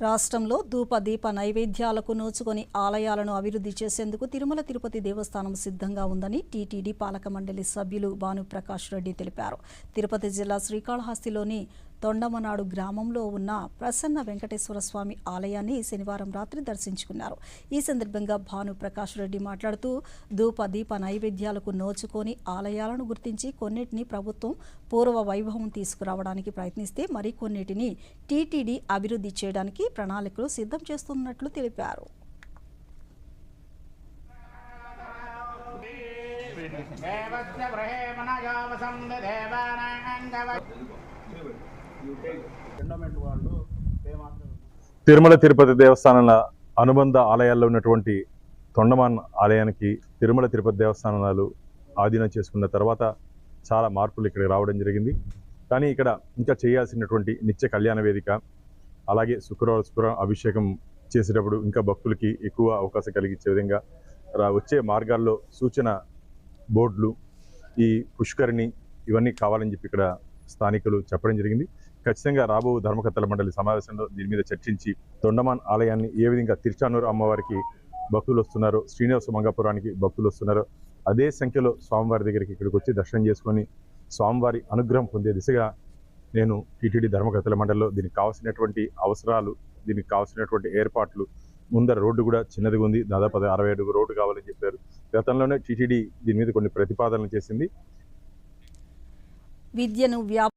రాష్ట్రంలో ధూప దీప నైవేద్యాలకు నోచుకొని ఆలయాలను అభివృద్ధి చేసేందుకు తిరుమల తిరుపతి దేవస్థానం సిద్ధంగా ఉందని టీటీడీ పాలక మండలి సభ్యులు భానుప్రకాష్ రెడ్డి తెలిపారు. తిరుపతి జిల్లా శ్రీకాళహస్తిలోని తొండమనాడు గ్రామంలో ఉన్న ప్రసన్న వెంకటేశ్వర స్వామి ఆలయాన్ని శనివారం రాత్రి దర్శించుకున్నారు. ఈ సందర్భంగా భాను ప్రకాష్ రెడ్డి మాట్లాడుతూ ధూప దీప నైవేద్యాలకు నోచుకొని ఆలయాలను గుర్తించి కొన్నిటిని ప్రభుత్వం పూర్వ వైభవం తీసుకురావడానికి ప్రయత్నిస్తే మరికొన్నిటిని టీటీడీ అభివృద్ధి చేయడానికి ప్రణాళికలు సిద్ధం చేస్తున్నట్లు తెలిపారు. దేవస్య దేవానాంగవ తిరుమల తిరుపతి దేవస్థానాల అనుబంధ ఆలయాల్లో ఉన్నటువంటి తొండమాన్ ఆలయానికి తిరుమల తిరుపతి దేవస్థానాలు ఆధీనం చేసుకున్న తర్వాత చాలా మార్పులు ఇక్కడికి రావడం జరిగింది. కానీ ఇక్కడ ఇంకా చేయాల్సినటువంటి నిత్య కళ్యాణ వేదిక అలాగే శుక్రవారం శుక్రవారం అభిషేకం చేసేటప్పుడు ఇంకా భక్తులకి ఎక్కువ అవకాశం కలిగించే విధంగా రా- వచ్చే మార్గాల్లో సూచన బోర్డులు ఈ పుష్కరిణి ఇవన్నీ కావాలని చెప్పి ఇక్కడ స్థానికులు చెప్పడం జరిగింది. ఖచ్చితంగా రాబో ధర్మకర్తల మండలి సమావేశంలో దీని మీద చర్చించి తొండమాన్ ఆలయాన్ని ఏ విధంగా తిరుచానూరు అమ్మవారికి భక్తులు వస్తున్నారో శ్రీనివాస మంగాపురానికి భక్తులు వస్తున్నారో అదే సంఖ్యలో స్వామివారి దగ్గరికి ఇక్కడికి వచ్చి దర్శనం చేసుకొని స్వామివారి అనుగ్రహం పొందే దిశగా నేను టీటీడీ ధర్మకర్తల మండలిలో దీనికి కావాల్సినటువంటి అవసరాలు దీనికి కావాల్సినటువంటి ఏర్పాట్లు ముందర రోడ్డు కూడా చిన్నదిగా ఉంది దాదాపు అది అరవై అడుగు రోడ్డు కావాలని చెప్పారు. గతంలోనే టీటీడీ దీని మీద కొన్ని ప్రతిపాదనలు చేసింది. విద్యను వ్యా